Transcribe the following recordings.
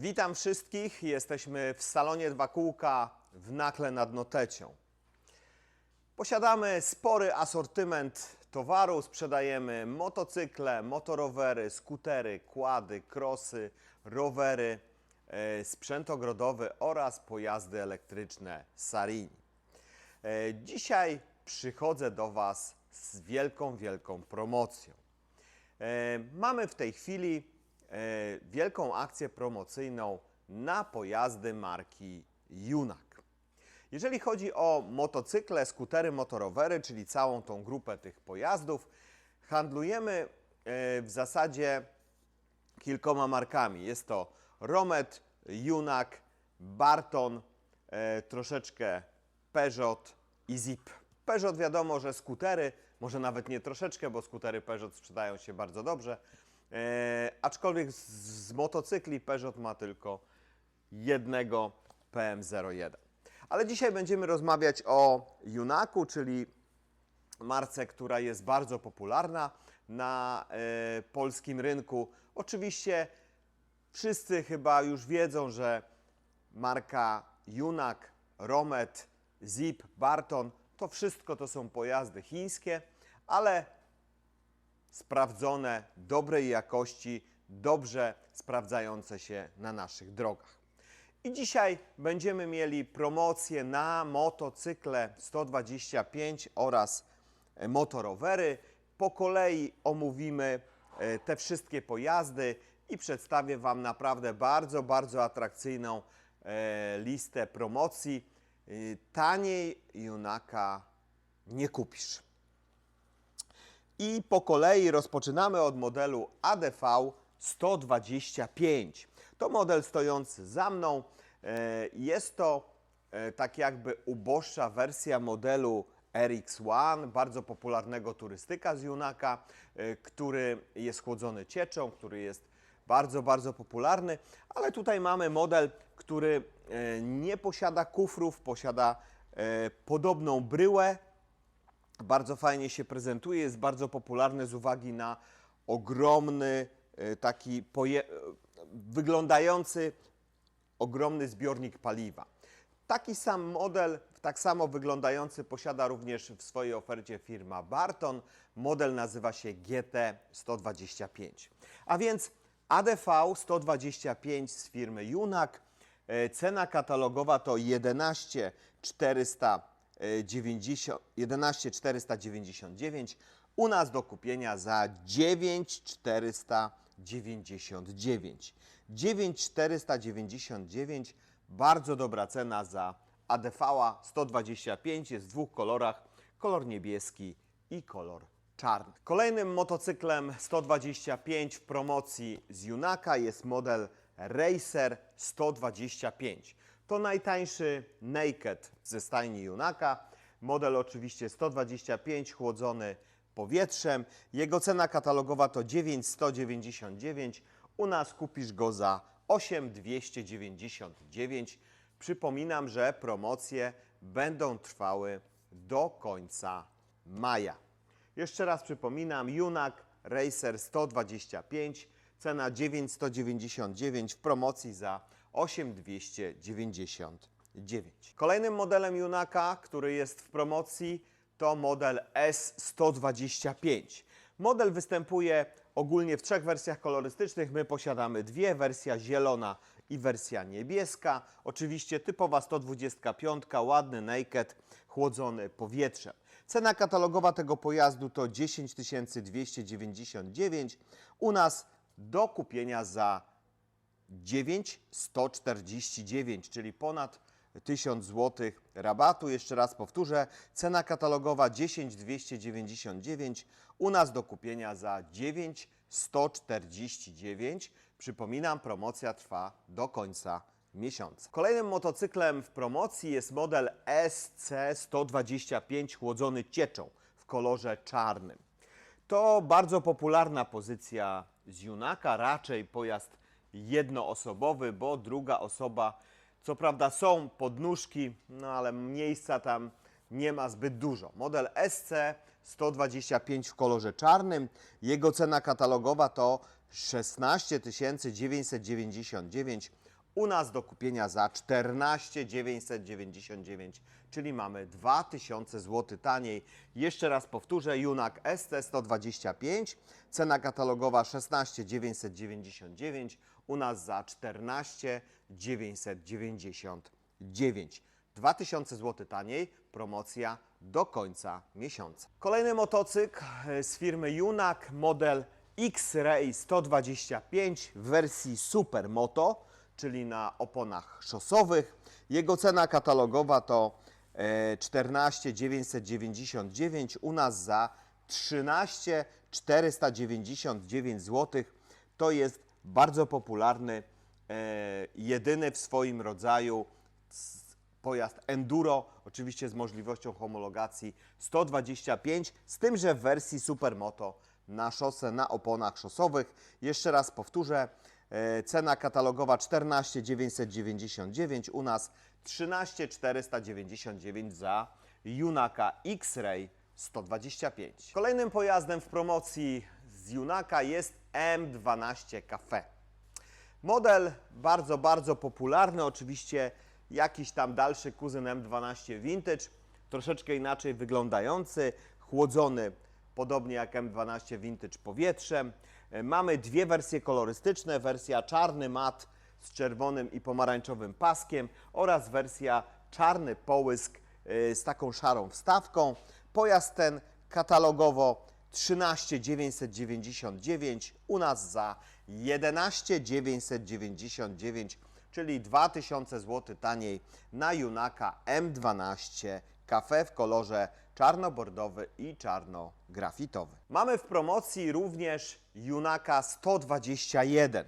Witam wszystkich. Jesteśmy w salonie Dwa Kółka w Nakle nad Notecią. Posiadamy spory asortyment towaru. Sprzedajemy motocykle, motorowery, skutery, kłady, krosy, rowery, e, sprzęt ogrodowy oraz pojazdy elektryczne Sarini. E, Dzisiaj przychodzę do Was z wielką, wielką promocją. E, Mamy w tej chwili wielką akcję promocyjną na pojazdy marki Junak. Jeżeli chodzi o motocykle, skutery, motorowery, czyli całą tą grupę tych pojazdów, handlujemy e, w zasadzie kilkoma markami. Jest to Romet, Junak, Barton, e, troszeczkę Peugeot i Zip. Peugeot wiadomo, że skutery, może nawet nie troszeczkę, bo skutery Peugeot sprzedają się bardzo dobrze, e, aczkolwiek z, z motocykli Peugeot ma tylko jednego PM01. Ale dzisiaj będziemy rozmawiać o Junaku, czyli marce, która jest bardzo popularna na e, polskim rynku. Oczywiście wszyscy chyba już wiedzą, że marka Junak, Romet, Zip, Barton to wszystko to są pojazdy chińskie, ale sprawdzone, dobrej jakości, dobrze sprawdzające się na naszych drogach. I dzisiaj będziemy mieli promocję na motocykle 125 oraz e, motorowery. Po kolei omówimy e, te wszystkie pojazdy i przedstawię Wam naprawdę bardzo, bardzo atrakcyjną e, listę promocji. Taniej Junaka nie kupisz. I po kolei rozpoczynamy od modelu ADV 125. To model stojący za mną. E, Jest to e, tak jakby uboższa wersja modelu RX-1, bardzo popularnego turystyka z Junaka, e, który jest chłodzony cieczą, który jest bardzo, bardzo popularny, ale tutaj mamy model, który nie posiada kufrów, posiada podobną bryłę, bardzo fajnie się prezentuje, jest bardzo popularny z uwagi na ogromny, e, taki e, wyglądający ogromny zbiornik paliwa. Taki sam model, tak samo wyglądający posiada również w swojej ofercie firma Barton. Model nazywa się GT125. A więc ADV 125 z firmy Junak. E, Cena katalogowa to 11 490, 11 499. U nas do kupienia za 9 499. 9 499 bardzo dobra cena za ADV 125 jest w dwóch kolorach, kolor niebieski i kolor czarny. Kolejnym motocyklem 125 w promocji z Junaka jest model Racer 125. To najtańszy Naked ze stajni Junaka. Model oczywiście 125 chłodzony powietrzem. Jego cena katalogowa to 9199. U nas kupisz go za 8299. Przypominam, że promocje będą trwały do końca maja. Jeszcze raz przypominam, Junak Racer 125, cena 9199 w promocji za 8299. Kolejnym modelem Junaka, który jest w promocji, to model S125. Model występuje ogólnie w trzech wersjach kolorystycznych. My posiadamy dwie, wersja zielona i wersja niebieska. Oczywiście typowa 125, ładny naked, chłodzony powietrzem. Cena katalogowa tego pojazdu to 10 299. U nas do kupienia za 9149, czyli ponad 1000 zł rabatu. Jeszcze raz powtórzę, cena katalogowa 10299, u nas do kupienia za 9149. Przypominam, promocja trwa do końca miesiąca. Kolejnym motocyklem w promocji jest model SC125 chłodzony cieczą w kolorze czarnym. To bardzo popularna pozycja z Junaka, raczej pojazd jednoosobowy, bo druga osoba, co prawda są podnóżki, no ale miejsca tam nie ma zbyt dużo. Model SC 125 w kolorze czarnym, jego cena katalogowa to 16 999. u nas do kupienia za 14 999, czyli mamy 2000 zł taniej. Jeszcze raz powtórzę, Junak ST 125, cena katalogowa 16 999, u nas za 14 999. 2000 zł taniej, promocja do końca miesiąca. Kolejny motocykl e, z firmy Junak, model X-Ray 125 w wersji Supermoto, czyli na oponach szosowych. Jego cena katalogowa to e, 14 999, u nas za 13 499 zł. To jest bardzo popularny, e, jedyny w swoim rodzaju pojazd enduro, oczywiście z możliwością homologacji 125, z tym, że w wersji Supermoto na szosę, na oponach szosowych. Jeszcze raz powtórzę, e, cena katalogowa 14 999, u nas 13 499 za Junaka X-Ray 125. Kolejnym pojazdem w promocji z Junaka jest M12 Cafe. Model bardzo, bardzo popularny, oczywiście jakiś tam dalszy kuzyn M12 Vintage, troszeczkę inaczej wyglądający, chłodzony podobnie jak M12 Vintage powietrzem. E, Mamy dwie wersje kolorystyczne, wersja czarny mat z czerwonym i pomarańczowym paskiem oraz wersja czarny połysk e, z taką szarą wstawką. Pojazd ten katalogowo 13 999, u nas za 11 999, czyli 2000 zł taniej na Junaka M12 Cafe w kolorze czarno-bordowy i czarno-grafitowy. Mamy w promocji również Junaka 121.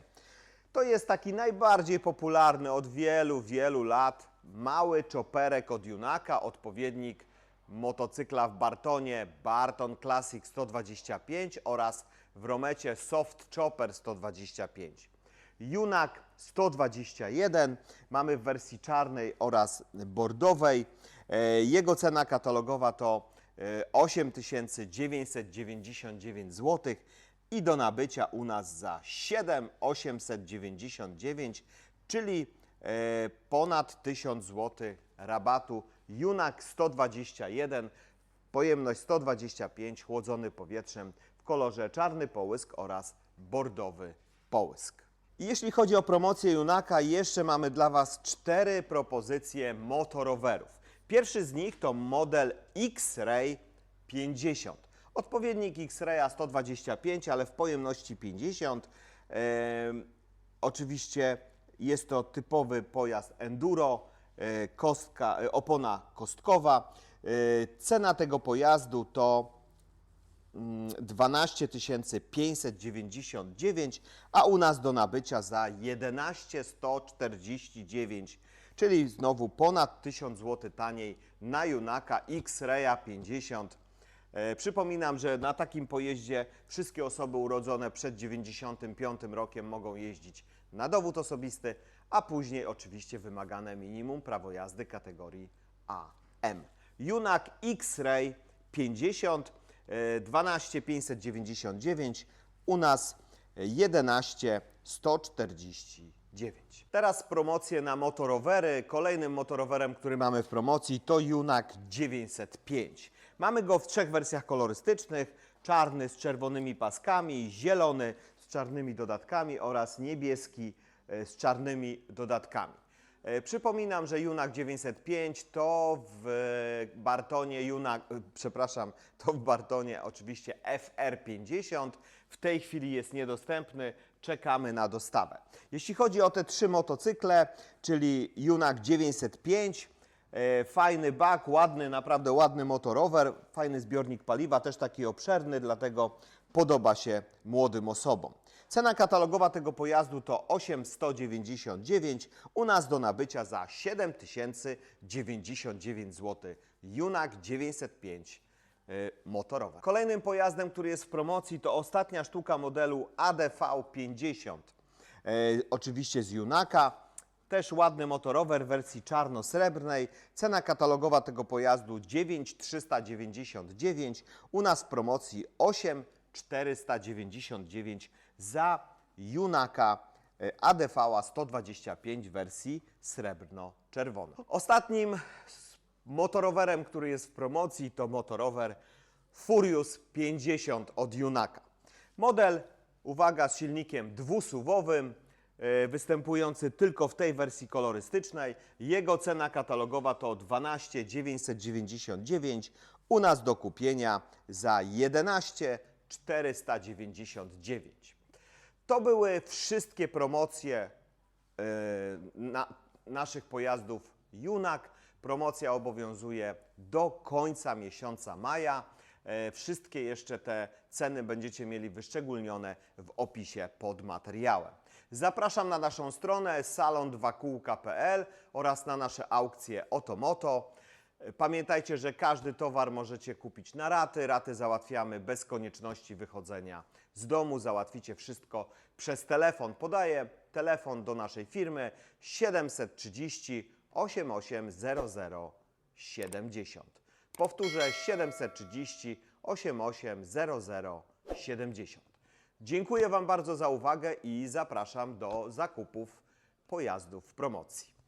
To jest taki najbardziej popularny od wielu, wielu lat mały czoperek od Junaka, odpowiednik motocykla w Bartonie Barton Classic 125 oraz w Romecie Soft Chopper 125. Junak 121 mamy w wersji czarnej oraz bordowej. E, Jego cena katalogowa to e, 8999 zł i do nabycia u nas za 7899, czyli e, ponad 1000 zł rabatu. Junak 121, pojemność 125, chłodzony powietrzem w kolorze czarny połysk oraz bordowy połysk. Jeśli chodzi o promocję Junaka, jeszcze mamy dla Was cztery propozycje motorowerów. Pierwszy z nich to model X-Ray 50. Odpowiednik X-Raya 125, ale w pojemności 50. Em, oczywiście jest to typowy pojazd enduro, e, kostka, e, opona kostkowa. E, Cena tego pojazdu to mm, 12 599, a u nas do nabycia za 11 149, czyli znowu ponad 1000 zł taniej na Junaka X-Raya 50. E, Przypominam, że na takim pojeździe wszystkie osoby urodzone przed 95 rokiem mogą jeździć na dowód osobisty, a później oczywiście wymagane minimum prawo jazdy kategorii AM. Junak X-Ray 50, e, 12 599, u nas e, 11 149. Teraz promocje na motorowery. Kolejnym motorowerem, który mamy w promocji to Junak 905. Mamy go w trzech wersjach kolorystycznych. Czarny z czerwonymi paskami, zielony z czarnymi dodatkami oraz niebieski e, z czarnymi dodatkami. E, Przypominam, że Junak 905 to w Bartonie Junak, e, przepraszam, to w Bartonie oczywiście FR50. W tej chwili jest niedostępny, czekamy na dostawę. Jeśli chodzi o te trzy motocykle, czyli Junak 905, e, fajny bak, ładny, naprawdę ładny motorower, fajny zbiornik paliwa, też taki obszerny, dlatego podoba się młodym osobom. Cena katalogowa tego pojazdu to 8199, u nas do nabycia za 7099 zł. Junak 905 y, motorowe. Kolejnym pojazdem, który jest w promocji, to ostatnia sztuka modelu ADV 50. E, oczywiście z Junaka. Też ładny motorower w wersji czarno-srebrnej. Cena katalogowa tego pojazdu 9399. U nas w promocji 8499 za Junaka e, ADV 125 w wersji srebrno-czerwona. Ostatnim motorowerem, który jest w promocji to motorower Furious 50 od Junaka. Model, uwaga, z silnikiem dwusuwowym, e, występujący tylko w tej wersji kolorystycznej. Jego cena katalogowa to 12 999, u nas do kupienia za 11 499. To były wszystkie promocje e, na, naszych pojazdów Junak. Promocja obowiązuje do końca miesiąca maja. E, Wszystkie jeszcze te ceny będziecie mieli wyszczególnione w opisie pod materiałem. Zapraszam na naszą stronę salon2kółka.pl oraz na nasze aukcje Otomoto. Pamiętajcie, że każdy towar możecie kupić na raty. Raty załatwiamy bez konieczności wychodzenia z domu. Załatwicie wszystko przez telefon. Podaję telefon do naszej firmy 730 8800 70. Powtórzę 730 8800 70. Dziękuję Wam bardzo za uwagę i zapraszam do zakupów pojazdów w promocji.